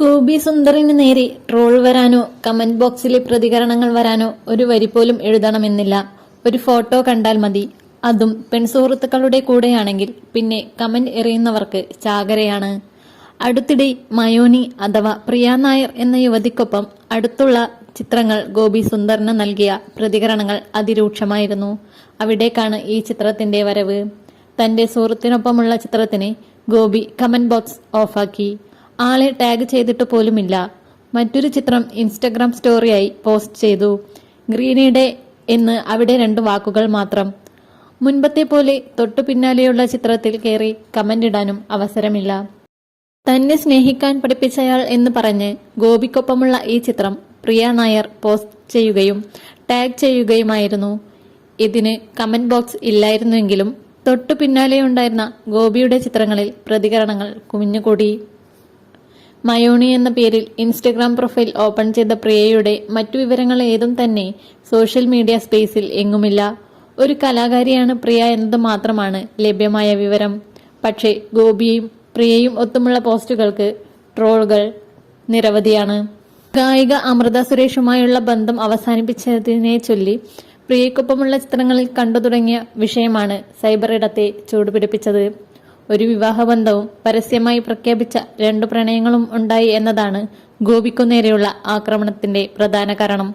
ഗോപി സുന്ദറിന് നേരെ ട്രോൾ വരാനോ കമന്റ് ബോക്സിലെ പ്രതികരണങ്ങൾ വരാനോ ഒരു വരി പോലും എഴുതണമെന്നില്ല. ഒരു ഫോട്ടോ കണ്ടാൽ മതി. അതും പെൺസുഹൃത്തുക്കളുടെ കൂടെയാണെങ്കിൽ പിന്നെ കമന്റ് എറിയുന്നവർക്ക് ചാകരയാണ്. അടുത്തിടെ മയോനി അഥവാ പ്രിയ നായർ എന്ന യുവതിക്കൊപ്പം അടുത്തുള്ള ചിത്രങ്ങൾ ഗോപി സുന്ദറിന് നൽകിയ പ്രതികരണങ്ങൾ അതിരൂക്ഷമായിരുന്നു. അവിടേക്കാണ് ഈ ചിത്രത്തിന്റെ വരവ്. തന്റെ സുഹൃത്തിനൊപ്പമുള്ള ചിത്രത്തിന് ഗോപി കമന്റ് ബോക്സ് ഓഫാക്കി. ആളെ ടാഗ് ചെയ്തിട്ട് പോലുമില്ല. മറ്റൊരു ചിത്രം ഇൻസ്റ്റഗ്രാം സ്റ്റോറിയായി പോസ്റ്റ് ചെയ്തു. ഗ്രീനിയുടെ എന്ന് അവിടെ രണ്ട് വാക്കുകൾ മാത്രം. മുൻപത്തെ പോലെ തൊട്ടു പിന്നാലെയുള്ള ചിത്രത്തിൽ കയറി കമന്റ് ഇടാനും അവസരമില്ല. തന്നെ സ്നേഹിക്കാൻ പഠിപ്പിച്ചയാൾ എന്ന് പറഞ്ഞ് ഗോപിക്കൊപ്പമുള്ള ഈ ചിത്രം പ്രിയ നായർ പോസ്റ്റ് ചെയ്യുകയും ടാഗ് ചെയ്യുകയുമായിരുന്നു. ഇതിന് കമന്റ് ബോക്സ് ഇല്ലായിരുന്നുവെങ്കിലും തൊട്ടു പിന്നാലെയുണ്ടായിരുന്ന ഗോപിയുടെ ചിത്രങ്ങളിൽ പ്രതികരണങ്ങൾ കുമിഞ്ഞുകൂടി. മയോണി എന്ന പേരിൽ ഇൻസ്റ്റഗ്രാം പ്രൊഫൈൽ ഓപ്പൺ ചെയ്ത പ്രിയയുടെ മറ്റു വിവരങ്ങൾ ഏതും തന്നെ സോഷ്യൽ മീഡിയ സ്പേസിൽ എങ്ങുമില്ല. ഒരു കലാകാരിയാണ് പ്രിയ എന്നത് മാത്രമാണ് ലഭ്യമായ വിവരം. പക്ഷേ ഗോപിയും പ്രിയയും ഒത്തുമുള്ള പോസ്റ്റുകൾക്ക് ട്രോളുകൾ നിരവധിയാണ്. ഗായിക അമൃത സുരേഷുമായുള്ള ബന്ധം അവസാനിപ്പിച്ചതിനെ ചൊല്ലി പ്രിയക്കൊപ്പമുള്ള ചിത്രങ്ങളിൽ കണ്ടു തുടങ്ങിയ വിഷയമാണ് സൈബർ ഇടത്തെ ചൂടുപിടിപ്പിച്ചത്. ഒരു വിവാഹബന്ധവും പരസ്യമായി പ്രഖ്യാപിച്ച രണ്ടു പ്രണയങ്ങളും ഉണ്ടായി എന്നതാണ് ഗോപിക്കു നേരെയുള്ള ആക്രമണത്തിന്റെ പ്രധാന കാരണം.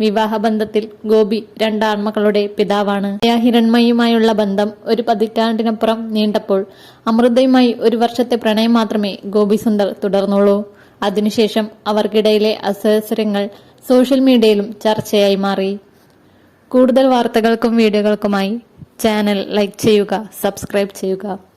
വിവാഹബന്ധത്തിൽ ഗോപി രണ്ട് ആൺമക്കളുടെ പിതാവാണ്. ഹിരൺമയുമായുള്ള ബന്ധം ഒരു പതിറ്റാണ്ടിനപ്പുറം നീണ്ടപ്പോൾ അമൃതയുമായി ഒരു വർഷത്തെ പ്രണയം മാത്രമേ ഗോപി സുന്ദർ തുടർന്നുള്ളൂ. അതിനുശേഷം അവർക്കിടയിലെ അസഹസരങ്ങൾ സോഷ്യൽ മീഡിയയിലും ചർച്ചയായി മാറി. കൂടുതൽ വാർത്തകൾക്കും വീഡിയോകൾക്കുമായി ചാനൽ ലൈക്ക് ചെയ്യുക സബ്സ്ക്രൈബ് ചെയ്യുക.